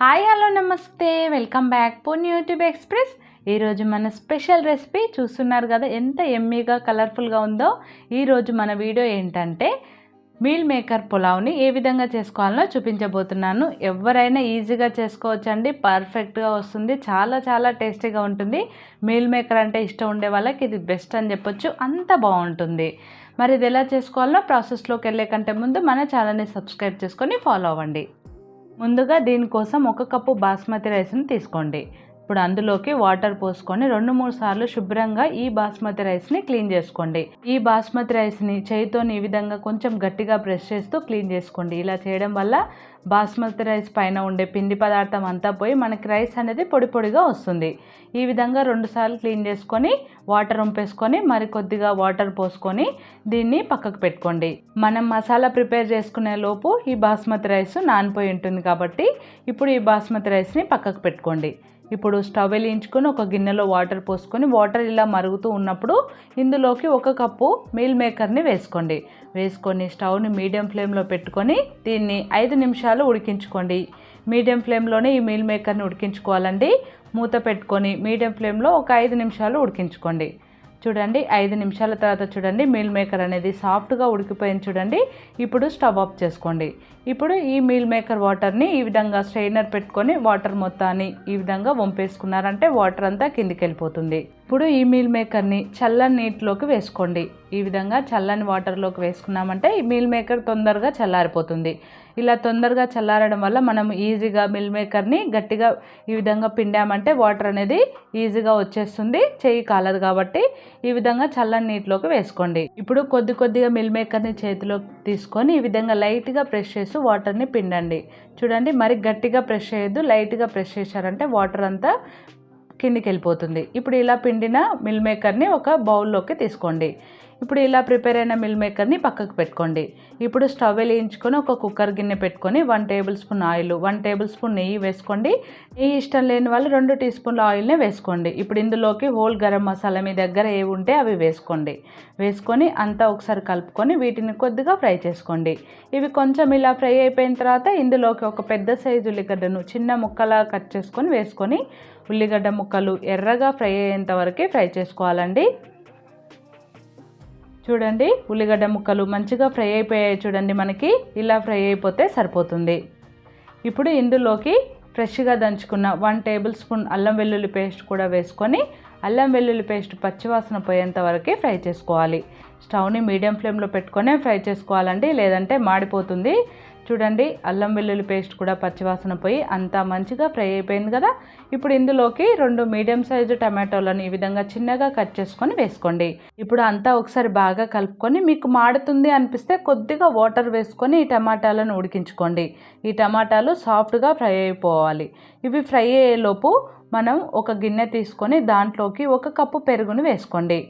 Hi hello నమస్తే. Welcome back పూన్ YouTube express. ఈరోజు మన స్పెషల్ రెసిపీ చూస్తున్నారు కదా ఎంత ఎమ్మీగా కలర్ఫుల్గా ఉందో. ఈరోజు మన వీడియో ఏంటంటే మీల్ మేకర్ పులావ్ని ఏ విధంగా చేసుకోవాలో చూపించబోతున్నాను. ఎవరైనా ఈజీగా చేసుకోవచ్చండి పర్ఫెక్ట్గా వస్తుంది చాలా చాలా టేస్టీగా ఉంటుంది. మీల్ మేకర్ అంటే ఇష్టం ఉండే వాళ్ళకి ఇది బెస్ట్ అని చెప్పొచ్చు అంత బాగుంటుంది. మరి ఇది ఎలా చేసుకోవాలో ప్రాసెస్లోకి వెళ్ళే కంటే ముందు మన ఛానల్ని సబ్స్క్రైబ్ చేసుకొని ఫాలో అవ్వండి. ముందుగా దీనికోసం ఒక కప్పు బాస్మతి రైస్ని తీసుకోండి. ఇప్పుడు అందులోకి వాటర్ పోసుకొని రెండు మూడు సార్లు శుభ్రంగా ఈ బాస్మతి రైస్ని క్లీన్ చేసుకోండి. ఈ బాస్మతి రైస్ని చేయితో ఈ విధంగా కొంచెం గట్టిగా ప్రెస్ చేస్తూ క్లీన్ చేసుకోండి. ఇలా చేయడం వల్ల బాస్మతి రైస్ పైన ఉండే పిండి పదార్థం అంతా పోయి మనకి రైస్ అనేది పొడి పొడిగా వస్తుంది. ఈ విధంగా రెండుసార్లు క్లీన్ చేసుకొని వాటర్ ఉంపేసుకొని మరి కొద్దిగా వాటర్ పోసుకొని దీన్ని పక్కకు పెట్టుకోండి. మనం మసాలా ప్రిపేర్ చేసుకునే లోపు ఈ బాస్మతి రైస్ నానిపోయి ఉంటుంది కాబట్టి ఇప్పుడు ఈ బాస్మతి రైస్ని పక్కకు పెట్టుకోండి. ఇప్పుడు స్టవ్ వెలిగించుకొని ఒక గిన్నెలో వాటర్ పోసుకొని వాటర్ ఇలా మరుగుతూ ఉన్నప్పుడు ఇందులోకి ఒక కప్పు మీల్ మేకర్ని వేసుకోండి. వేసుకొని స్టవ్ని మీడియం ఫ్లేమ్లో పెట్టుకొని దీన్ని ఐదు నిమిషాలు ఉడికించుకోండి. మీడియం ఫ్లేమ్లోనే ఈ మీల్ మేకర్ని ఉడికించుకోవాలండి. మూత పెట్టుకొని మీడియం ఫ్లేమ్లో ఒక ఐదు నిమిషాలు ఉడికించుకోండి. చూడండి ఐదు నిమిషాల తర్వాత చూడండి మీల్ మేకర్ అనేది సాఫ్ట్గా ఉడికిపోయింది చూడండి ఇప్పుడు స్టవ్ ఆఫ్ చేసుకోండి. ఇప్పుడు ఈ మీల్ మేకర్ వాటర్ని ఈ విధంగా స్ట్రైనర్ పెట్టుకొని వాటర్ మొత్తాన్ని ఈ విధంగా వంపేసుకున్నారంటే వాటర్ అంతా కిందికి వెళ్ళిపోతుంది. ఇప్పుడు ఈ మీల్ మేకర్ని చల్లని నీటిలోకి వేసుకోండి. ఈ విధంగా చల్లని వాటర్లోకి వేసుకున్నామంటే ఈ మీల్ మేకర్ తొందరగా చల్లారిపోతుంది. ఇలా తొందరగా చల్లారడం వల్ల మనం ఈజీగా మిల్ మేకర్ని గట్టిగా ఈ విధంగా పిండామంటే వాటర్ అనేది ఈజీగా వచ్చేస్తుంది. చెయ్యి కాలదు కాబట్టి ఈ విధంగా చల్లని నీటిలోకి వేసుకోండి. ఇప్పుడు కొద్ది కొద్దిగా మిల్ మేకర్ని చేతిలో తీసుకొని ఈ విధంగా లైట్గా ప్రెష్ చేస్తూ వాటర్ని పిండండి. చూడండి మరి గట్టిగా ప్రెష్ చేయొద్దు లైట్గా ప్రెష్ చేశారంటే వాటర్ అంతా కిందికి వెళ్ళిపోతుంది ఇప్పుడు ఇలా పిండిన మిల్ మేకర్ని ఒక బౌల్లోకి తీసుకోండి. ఇప్పుడు ఇలా ప్రిపేర్ అయిన మిల్ మేకర్ని పక్కకు పెట్టుకోండి. ఇప్పుడు స్టవ్ వెలిగించుకొని ఒక కుక్కర్ గిన్నె పెట్టుకొని one tablespoon oil one tablespoon నెయ్యి వేసుకోండి. నెయ్యి ఇష్టం లేని వాళ్ళు రెండు టీ స్పూన్ల ఆయిల్నే వేసుకోండి. ఇప్పుడు ఇందులోకి హోల్ గరం మసాలా మీ దగ్గర ఏవి ఉంటే అవి వేసుకోండి. వేసుకొని అంతా ఒకసారి కలుపుకొని వీటిని కొద్దిగా ఫ్రై చేసుకోండి. ఇవి కొంచెం ఇలా ఫ్రై అయిపోయిన తర్వాత ఇందులోకి ఒక పెద్ద సైజు ఉల్లిగడ్డను చిన్న ముక్కలా కట్ చేసుకొని వేసుకొని ఉల్లిగడ్డ ముక్కలు ఎర్రగా ఫ్రై అయ్యేంత వరకే ఫ్రై చేసుకోవాలండి. చూడండి ఉల్లిగడ్డ ముక్కలు మంచిగా ఫ్రై అయిపోయాయి చూడండి మనకి. ఇలా ఫ్రై అయిపోతే సరిపోతుంది. ఇప్పుడు ఇందులోకి ఫ్రెష్గా దంచుకున్న వన్ టేబుల్ స్పూన్ అల్లం వెల్లుల్లి పేస్ట్ కూడా వేసుకొని అల్లం వెల్లుల్లి పేస్ట్ పచ్చివాసన పోయేంత వరకే ఫ్రై చేసుకోవాలి. స్టవ్ని మీడియం ఫ్లేమ్లో పెట్టుకొని ఫ్రై చేసుకోవాలండి లేదంటే మాడిపోతుంది. చూడండి అల్లం వెల్లుల్లి పేస్ట్ కూడా పచ్చివాసన పోయి అంతా మంచిగా ఫ్రై అయిపోయింది కదా. ఇప్పుడు ఇందులోకి రెండు మీడియం సైజు టమాటోలను ఈ విధంగా చిన్నగా కట్ చేసుకొని వేసుకోండి. ఇప్పుడు అంతా ఒకసారి బాగా కలుపుకొని మీకు మాడుతుంది అనిపిస్తే కొద్దిగా వాటర్ వేసుకొని ఈ టమాటాలను ఉడికించుకోండి. ఈ టమాటాలు సాఫ్ట్గా ఫ్రై అయిపోవాలి. ఇవి ఫ్రై అయ్యేలోపు మనం ఒక గిన్నె తీసుకొని దాంట్లోకి ఒక కప్పు పెరుగును వేసుకోండి.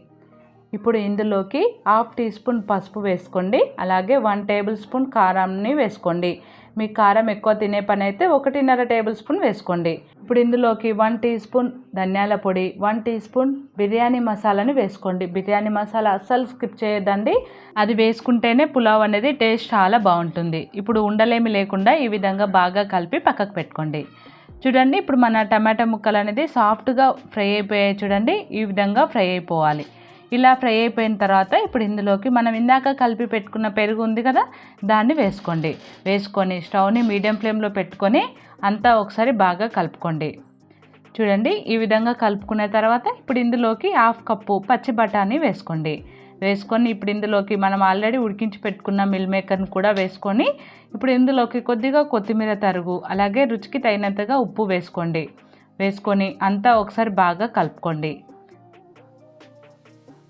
ఇప్పుడు ఇందులోకి హాఫ్ టీ స్పూన్ పసుపు వేసుకోండి. అలాగే వన్ టేబుల్ స్పూన్ కారంని వేసుకోండి. మీ కారం ఎక్కువ తినే పని అయితే ఒకటిన్నర టేబుల్ స్పూన్ వేసుకోండి. ఇప్పుడు ఇందులోకి వన్ టీ స్పూన్ ధనియాల పొడి వన్ టీ స్పూన్ బిర్యానీ మసాలాని వేసుకోండి. బిర్యానీ మసాలా అస్సలు స్కిప్ చేయొద్దండి. అది వేసుకుంటేనే పులావ్ అనేది టేస్ట్ చాలా బాగుంటుంది. ఇప్పుడు ఉండలేమి లేకుండా ఈ విధంగా బాగా కలిపి పక్కకు పెట్టుకోండి. చూడండి ఇప్పుడు మన టమాటా ముక్కలు అనేది సాఫ్ట్గా ఫ్రై అయిపోయాయి చూడండి. ఈ విధంగా ఫ్రై అయిపోవాలి. ఇలా ఫ్రై అయిపోయిన తర్వాత ఇప్పుడు ఇందులోకి మనం ఇందాక కలిపి పెట్టుకున్న పెరుగు ఉంది కదా దాన్ని వేసుకోండి. వేసుకొని స్టవ్ని మీడియం ఫ్లేమ్లో పెట్టుకొని అంతా ఒకసారి బాగా కలుపుకోండి. చూడండి ఈ విధంగా కలుపుకున్న తర్వాత ఇప్పుడు ఇందులోకి హాఫ్ కప్పు పచ్చి బఠానీ వేసుకోండి. వేసుకొని ఇప్పుడు ఇందులోకి మనం ఆల్రెడీ ఉడికించి పెట్టుకున్న మిల్ మేకర్ని కూడా వేసుకొని ఇప్పుడు ఇందులోకి కొద్దిగా కొత్తిమీర తరుగు అలాగే రుచికి తగినంతగా ఉప్పు వేసుకోండి. వేసుకొని అంతా ఒకసారి బాగా కలుపుకోండి.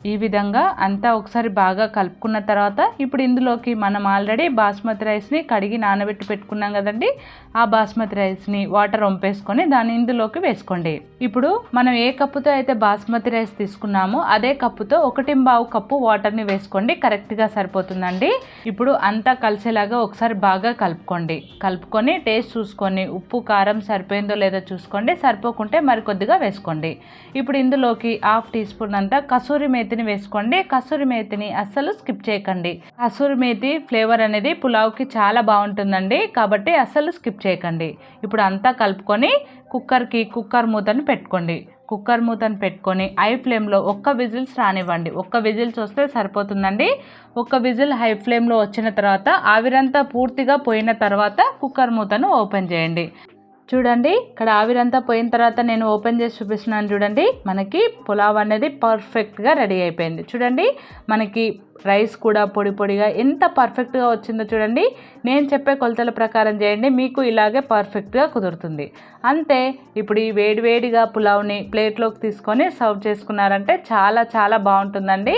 ఈ విధంగా అంతా ఒకసారి బాగా కలుపుకున్న తర్వాత ఇప్పుడు ఇందులోకి మనం ఆల్రెడీ బాస్మతి రైస్ని కడిగి నానబెట్టి పెట్టుకున్నాం కదండి. ఆ బాస్మతి రైస్ని వాటర్ వంపేసుకొని దాన్ని ఇందులోకి వేసుకోండి. ఇప్పుడు మనం ఏ కప్పుతో అయితే బాస్మతి రైస్ తీసుకున్నామో అదే కప్పుతో ఒకటి బావు కప్పు వాటర్ని వేసుకోండి. కరెక్ట్గా సరిపోతుందండి. ఇప్పుడు అంతా కలిసేలాగా ఒకసారి బాగా కలుపుకోండి. కలుపుకొని టేస్ట్ చూసుకొని ఉప్పు కారం సరిపోయిందో లేదో చూసుకోండి. సరిపోకుంటే మరి కొద్దిగా వేసుకోండి. ఇప్పుడు ఇందులోకి హాఫ్ టీ స్పూన్ అంతా కసూరి మేతి మేతిని వేసుకోండి. కసూరి మేతిని అస్సలు స్కిప్ చేయకండి. కసూరి మేతి ఫ్లేవర్ అనేది పులావ్కి చాలా బాగుంటుందండి. కాబట్టి అస్సలు స్కిప్ చేయకండి. ఇప్పుడు అంతా కలుపుకొని కుక్కర్కి కుక్కర్ మూతను పెట్టుకోండి. కుక్కర్ మూతను పెట్టుకొని హై ఫ్లేమ్లో ఒక్క విజిల్స్ రానివ్వండి. ఒక్క విజిల్స్ వస్తే సరిపోతుందండి. ఒక్క విజిల్ హై ఫ్లేమ్లో వచ్చిన తర్వాత ఆవిరంతా పూర్తిగా పోయిన తర్వాత కుక్కర్ మూతను ఓపెన్ చేయండి. చూడండి ఇక్కడ ఆవిరంతా పోయిన తర్వాత నేను ఓపెన్ చేసి చూపిస్తున్నాను చూడండి మనకి పులావ్ అనేది పర్ఫెక్ట్గా రెడీ అయిపోయింది. చూడండి మనకి రైస్ కూడా పొడి పొడిగా ఎంత పర్ఫెక్ట్గా వచ్చిందో చూడండి. నేను చెప్పే కొలతల ప్రకారం చేయండి. మీకు ఇలాగే పర్ఫెక్ట్గా కుదురుతుంది. అంతే ఇప్పుడు ఈ వేడివేడిగా పులావ్ని ప్లేట్లోకి తీసుకొని సర్వ్ చేసుకున్నారంటే చాలా చాలా బాగుంటుందండి.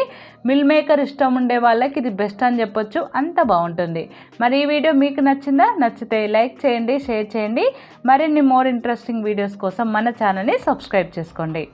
మిల్ మేకర్ ఇష్టం ఉండే వాళ్ళకి ఇది బెస్ట్ అని చెప్పొచ్చు. అంత బాగుంటుంది. మరి ఈ వీడియో మీకు నచ్చిందా? నచ్చితే లైక్ చేయండి షేర్ చేయండి. మరిన్ని మోర్ ఇంట్రెస్టింగ్ వీడియోస్ కోసం మన ఛానల్ని సబ్స్క్రైబ్ చేసుకోండి.